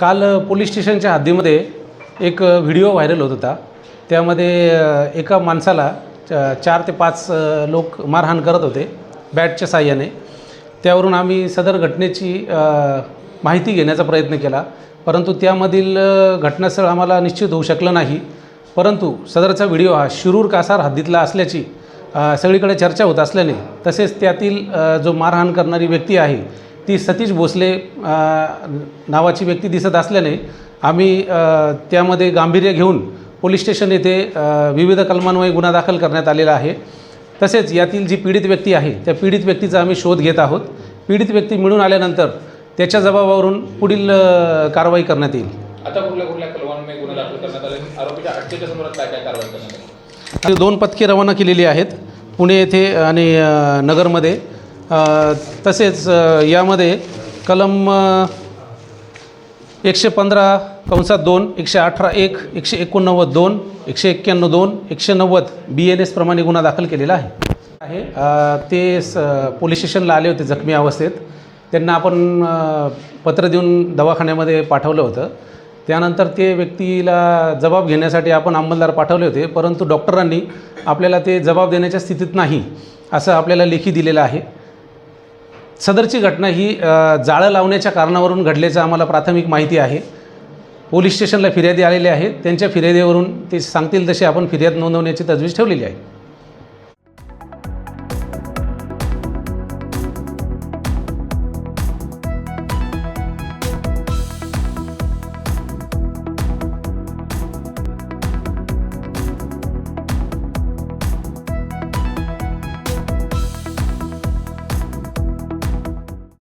काल पोलीस स्टेशनच्या हद्दीमध्ये एक व्हिडिओ व्हायरल होत होता. त्यामध्ये एका माणसाला च- चार ते पाच लोक मारहाण करत होते बॅटच्या साह्याने. त्यावरून आम्ही सदर घटनेची माहिती घेण्याचा प्रयत्न केला. परंतु त्यामधील घटनास्थळ आम्हाला निश्चित होऊ शकलं नाही. परंतु सदरचा व्हिडिओ हा शिरूर कासार हद्दीतला असल्याची सगळीकडे चर्चा होत असल्याने तसेच त्यातील जो मारहाण करणारी व्यक्ती आहे ती सतीश भोसले नावाची व्यक्ती दिसत असल्याने आम्ही त्यामध्ये गांभीर्य घेऊन पोलीस स्टेशन येथे विविध कलमान्वये गुन्हा दाखल करण्यात आलेला आहे. तसेच यातील जी पीडित व्यक्ती आहे त्या पीडित व्यक्तीचा आम्ही शोध घेत आहोत. पीडित व्यक्ती मिळून आल्यानंतर त्याच्या जबाबावरून पुढील कारवाई करण्यात येईल. आता कुठल्या कुठल्या कलमांमध्ये गुन्हे दाखल करण्यात आले? आरोपीच्या अटकेच्या समोरात काय काय कारवाई करण्यात आली? दोन पथके रवाना केलेली आहेत. पुणे येथे आणि नगरमध्ये. तसेच यामध्ये कलम एकशे पंधरा कंसात दोन एकशे अठरा एक एकशे एकोणनव्वद दोन एकशे एक्क्याण्णव दोन एकशे नव्वद बी एन एस प्रमाणे गुन्हा दाखल केलेला आहे. आहे. ते स पोलीस स्टेशनला आले होते जखमी अवस्थेत. त्यांना आपण पत्र देऊन दवाखान्यामध्ये पाठवलं होतं. त्यानंतर ते व्यक्तीला जबाब घेण्यासाठी आपण अंमलदार पाठवले होते परंतु डॉक्टरांनी आपल्याला ते जबाब देण्याच्या स्थितीत नाही असं आपल्याला लेखी दिलेलं आहे. सदरची घटना ही जाळं लावण्याच्या कारणावरून घडल्याचं आम्हाला प्राथमिक माहिती आहे. पोलीस स्टेशनला फिर्यादी आलेले आहेत त्यांच्या फिर्यादीवरून ते सांगतील तशी आपण फिर्याद नोंदवण्याची तजवीज ठेवलेली आहे.